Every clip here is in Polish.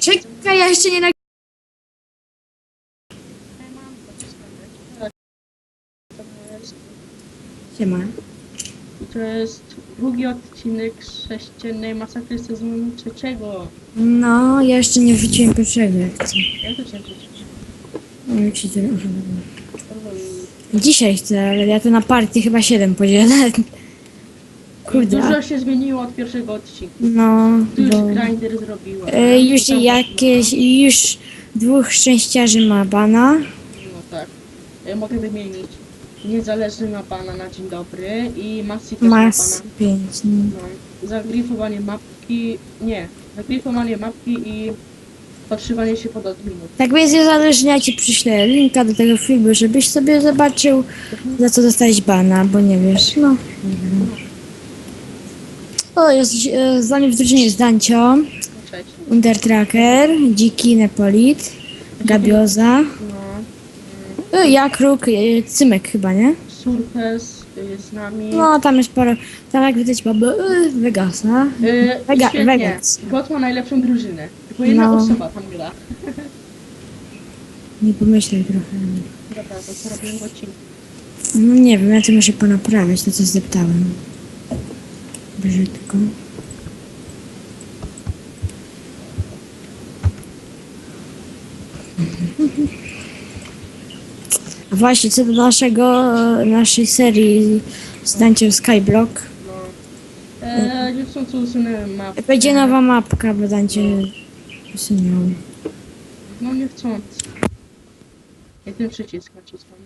Czekaj, ja jeszcze nie nag... Ja mam to wstawiać. To jest- Siema. To jest drugi odcinek sześciennej masakry sezonu trzeciego. No, ja jeszcze nie wrzuciłem pierwszego, jak chcę. Ja to. No, tyle... aha, dobra. Dzisiaj chcę, ale ja to na partii chyba 7 podzielę. Kurde, Dużo się zmieniło od pierwszego odcinka. no, Tu już bo... grinder zrobiła. E, już Tam- jakieś, już dwóch szczęściarzy ma bana. No tak. Ja mogę wymienić. Niezależny ma pana na dzień dobry i Maxi też ma Mas pana. 5. No. No. Zagrifowanie mapki. Nie. Zagrifowanie mapki i podszywanie się pod adminów. Tak więc niezależnie ja ci przyślę linka do tego filmu, żebyś sobie zobaczył za co dostałeś bana, bo nie wiesz, no. nie wiem. O, jest, e, z nami w drużynie jest Dancio, No, Cześć. Undertracker, Dziki, Nepolit, Gabioza, No. e, Jakruk, e, Cymek chyba, nie? Surpes jest z nami. No, tam jest sporo, tam jak widać mamy e, Vegasa. Yy, Vega- świetnie. Vegas. God ma najlepszą drużynę. Tylko jedna No. osoba tam gra. Nie pomyślaj trochę. Dobra, to co robimy w odcinku? No nie wiem, ja to muszę ponaprawiać, to co zdeptałem. Brzydko. A właśnie, co do naszego, e, naszej serii z Danciem Skyblock. No. Eee, nie chcą co usunąłem mapę. Będzie nowa mapka, bo Dancie usunął. No nie chcąc. Ja ten przycisk naciskam.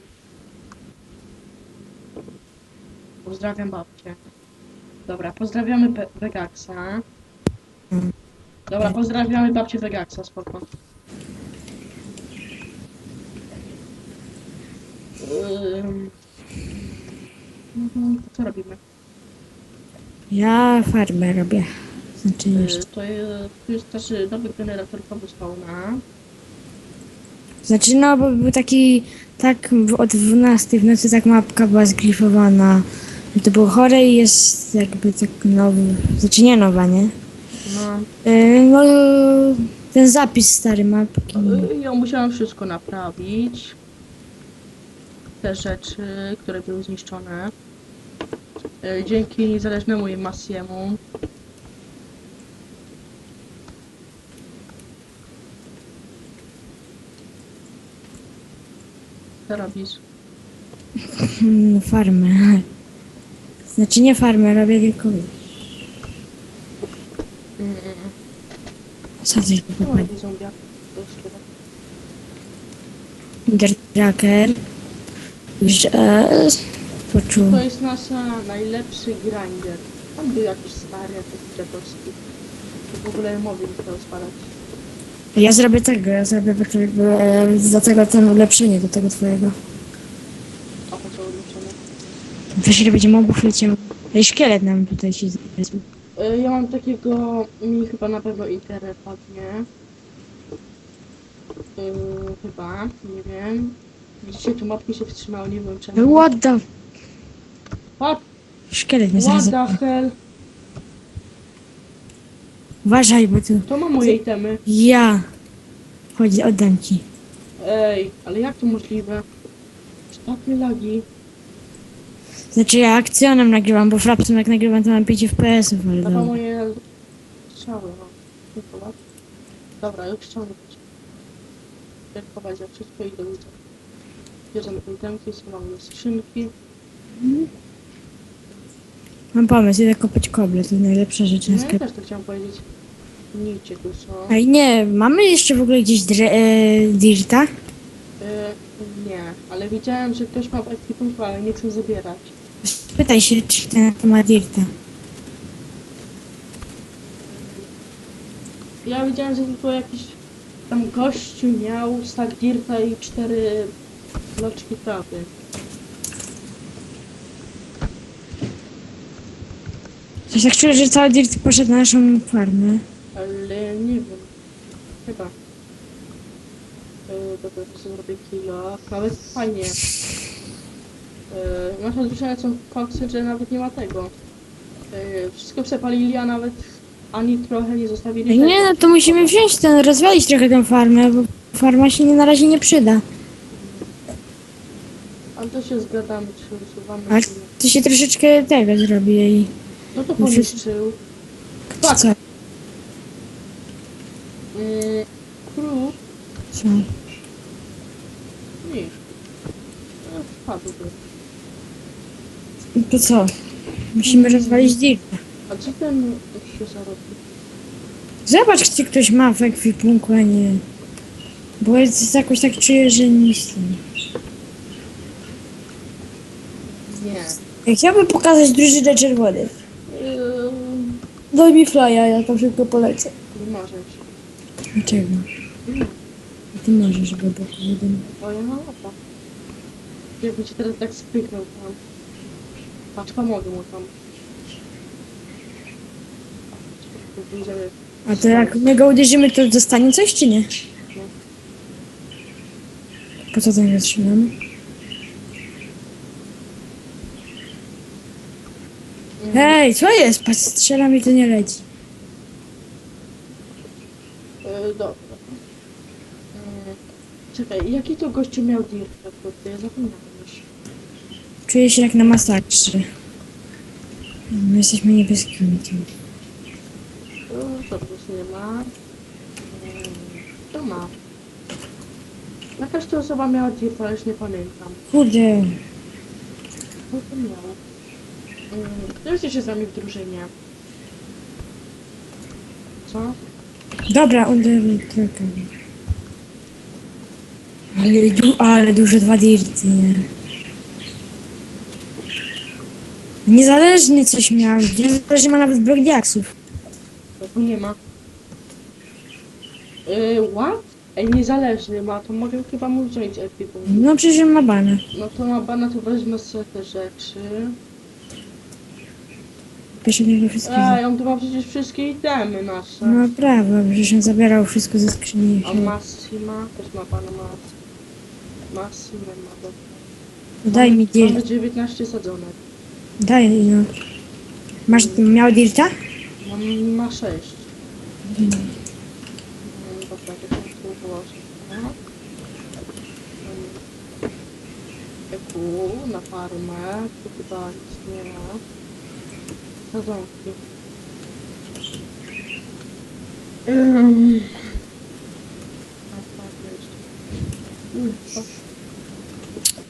Pozdrawiam babcię. Dobra, pozdrawiamy Be Vegaxa. Dobra, pozdrawiamy babcię Vegaxa, spoko. Ym. Mhm, co robimy? Ja farmę robię. Znaczy jeszcze. to, jest, to jest też y, nowy generator cobblestona. Znaczy no, bo był taki, tak w- od 12 w nocy tak mapka była zgrifowana. To było chore i jest jakby tak nowy, znaczy nie nowa, nie? No, Yy, no, ten zapis stary mapki. y, ja musiałam wszystko naprawić. Te rzeczy, które były zniszczone. Y, Dzięki niezależnemu i Masiemu. Co robisz? Mm, farmę. Znaczy nie farmę, robię tylko... Co coś tu No, popadnie? jakiś zombiak. To jest szkielet. Dirt Tracker. Już e, poczuł. To jest nasza najlepszy grinder. Tam był jakiś stary, jakiś dziadowski. To w ogóle mowy nie chciał spalać. Ja zrobię tego, ja zrobię e, do tego ten ulepszenie, do tego twojego. A po co odliczone? Ile będzie mobów leciał? Ej, Szkielet nam tutaj się zrespił. Y, Ja mam takiego, mi chyba na pewno internet padnie. Y, chyba, nie wiem. Widzicie, tu mapki się wstrzymały, nie wiem czemu. What the... What, Szkielet mnie what zaraz... the hell? Uważaj, bo tu... To ma moje itemy. Ja... Chodź, oddam ci. Ej, ale jak to możliwe? Czy takie lagi? Znaczy ja akcjonem nagrywam, bo frapsem jak nagrywam to mam 5 FPS-ów, ale ma dobra. moje strzały, no. Nie chować. Dobra, już ściągnę. Jak jak wszystko i do ulicy. Bierzemy te itemki, schowamy skrzynki. Mam pomysł, idę kopać koble, to najlepsza rzecz na No ja też to chciałam powiedzieć. Nijcie tu są. Ej, nie, mamy jeszcze w ogóle gdzieś dre, e, dirta? Y, nie, ale widziałem, że ktoś ma w ekwipunku, ale nie chcę zabierać. Pytaj się, czy ten ma dirta. Ja widziałem, że tylko jakiś tam gościu miał stack dirta i cztery bloczki trawy. Coś tak czuję, że cały dirt poszedł na naszą farmę. Ale nie wiem. Chyba. Dobra, to zrobię kilo. Nawet fajnie. Yy, nasza drużyna są koksy, że nawet nie ma tego. Yy, wszystko przepalili, a nawet ani trochę nie zostawili nie, no to musimy wziąć ten, rozwalić trochę tę farmę, bo farma się nie, na razie nie przyda. Ale to się zgadamy, czy usuwamy, A czy nie. to się troszeczkę tego zrobi i... No to No poniszczył. Tak. Co? Yy, kruk Co? No, wpadłby. To co? Musimy rozwalić deal. A co ten się zarobi? Zobacz, czy ktoś ma w ekwipunku, a nie... Bo jest jakoś tak czuję, że nic nie. Nie. Ja chciałbym pokazać drużynę czerwonych. Yy, Daj mi flya, ja tam szybko polecę. nie możesz. Dlaczego? Mm. Ty możesz, było jeden. Twoja mapa. Jakby cię teraz tak spyknął tam. Patrz, pomogę mu tam. A to jak my go uderzymy, to dostanie coś, czy nie? Po co ten zatrzymamy? Hej, co jest? Patrz, strzela mi to nie leci. Yy, dobra. Yy, czekaj, jaki to gościu miał dirt? Kurde, ja zapomniałem. Czuję się jak na masakrze. My jesteśmy niebieskimi. Tu to już nie ma. To ma. Jakaś to osoba miała ale już nie pamiętam. Kurde, Co to miało? Yy, Jesteście się z nami w drużynie. Co? dobra, uderzył trochę. Ale, du- ale duże dwa dirty, nie? Niezależny coś miał, niezależny ma nawet blok diaksów. Tu nie ma. Yy, what? Ej, niezależny ma, to mogę chyba mu wziąć epiką. No przecież on ma banę. No to na bana to wezmę sobie te rzeczy. Pierwszy niego wszystkiego. Ej, on tu ma przecież wszystkie itemy nasze. No prawo, przecież on zabierał wszystko ze skrzyni. A Massima też ma pana Mass. Massimę ma do. Daj mi dirt. Mamy 19 sadzonek. Daj, no. Masz, miał dirta? Mam, ma 6. Mm, dobra, to się tu położę. No. Mm. Tu na farmę, tu chyba nic nie ma. Sadzonki. Um.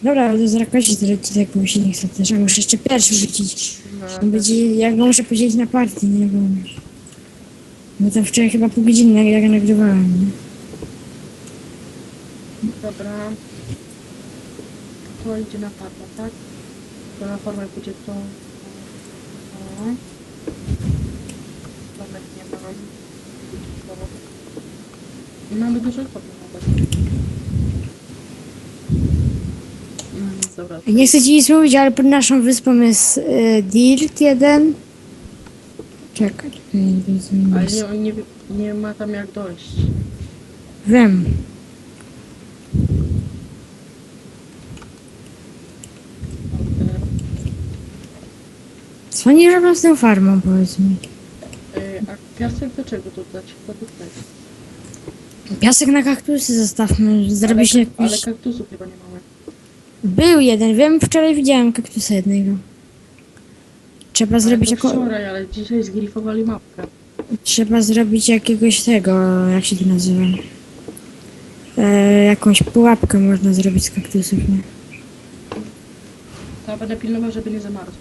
Dobra, ale to zaraz kończyć ten odcinek, bo mi się nie chce też. A muszę jeszcze pierwszy wrzucić. On Będzie, ja go muszę podzielić na partii, nie? Bo, bo tam wczoraj chyba pół godziny jak, jak nagrywałem, nie? Dobra. To idzie na farmę, tak? To na farmę pójdzie to. O. Farmek nie mam. Dobra. Mamy dużo nawet. Dobra. Nie chcę ci nic mówić, ale pod naszą wyspą jest y, Dirt jeden. Czekaj, czekaj, nie wiem, Ale nie, nie, nie ma tam jak dojść. Wiem. Co oni robią z tą farmą, powiedz mi? Yy, a piasek do czego tu dać? Chyba. Piasek na kaktusy zostawmy, zrobi się ale, ale kaktusów chyba nie mamy. Był jeden, wiem, wczoraj widziałem kaktusa jednego. Trzeba zrobić jako... wczoraj, ale dzisiaj zgrifowali mapkę. Trzeba zrobić jakiegoś tego, jak się to nazywa? E, jakąś pułapkę można zrobić z kaktusów, nie? To ja będę pilnował, żeby nie zamarzł.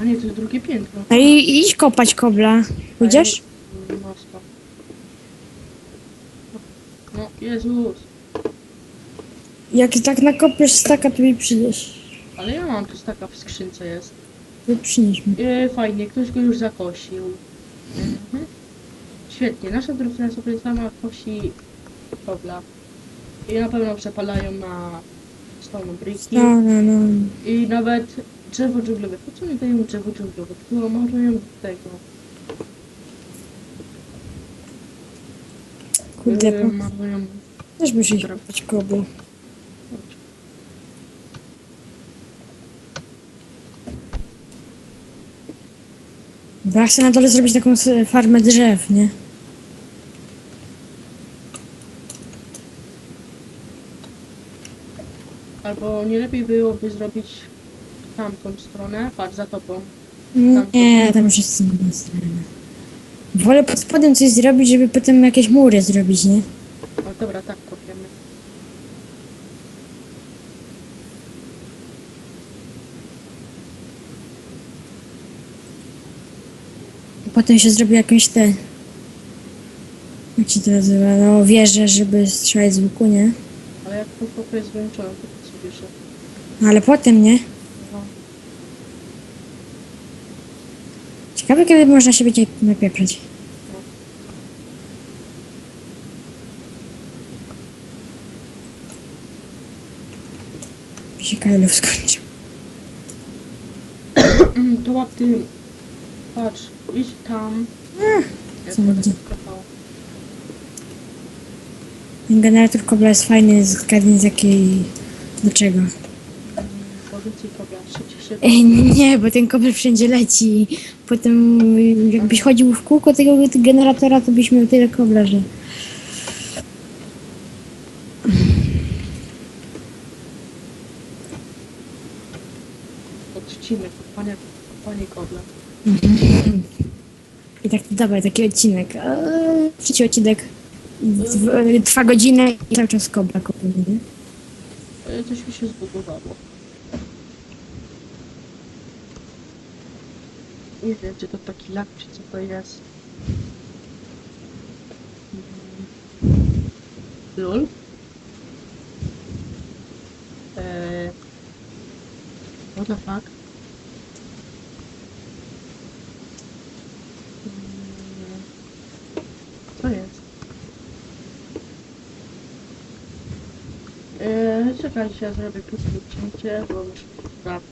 A nie, to jest drugie piętro. No i idź kopać kobla. Pójdziesz? No, stop. No, Jezus. Jak tak nakopiesz staka, to mi przyjdziesz. Ale ja mam tu staka w skrzynce jest. To przynieś mi. E, fajnie, ktoś go już zakosił. Mhm. Świetnie, nasza drużyna sobie sama kosi kobla. I na pewno przepalają na stone briki. No, no, no. I nawet drzewo dżunglowe. Po co mi dają drzewo dżunglowe? Tylko marują do tego. Kurde, E, po... też muszę iść kopać kobla. Bo ja chcę na dole zrobić taką farmę drzew, nie? Albo nie lepiej byłoby zrobić tamtą stronę, patrz za tobą. Nie, tam już jest inna strona. Wolę pod spodem coś zrobić, żeby potem jakieś mury zrobić, nie? O, dobra, tak Potem się zrobi jakieś te... Jak się to nazywa? No wieże, żeby strzelać z łuku, nie? Ale jak to kopie jest wyłączone, to bierze? No, ale potem, nie? No. Ciekawe, kiedy można się będzie napieprzać. Mi się Kajlów skończył. To łap ty... Patrz, idź tam. Ja co to będzie? Ten generator kobla jest fajny, zgadnij z jakiej... Kobla, szybciej się... Ej, nie, bo ten kobel wszędzie leci. Potem y, jakbyś chodził w kółko tego generatora, to byś miał tyle kobla, że... Odcinek, kopanie, kopanie kobla. I tak, dawaj, taki odcinek. Eee, trzeci odcinek. Dw- Trwa godzinę i cały czas kobla kopiemy, nie? E, Coś mi się zbugowało. Nie wiem, czy to taki lak, czy co to jest. Mm. Lul. Eee, what the fuck? Mm. Co jest? Eee, czekajcie, ja zrobię krótkie cięcie, bo muszę się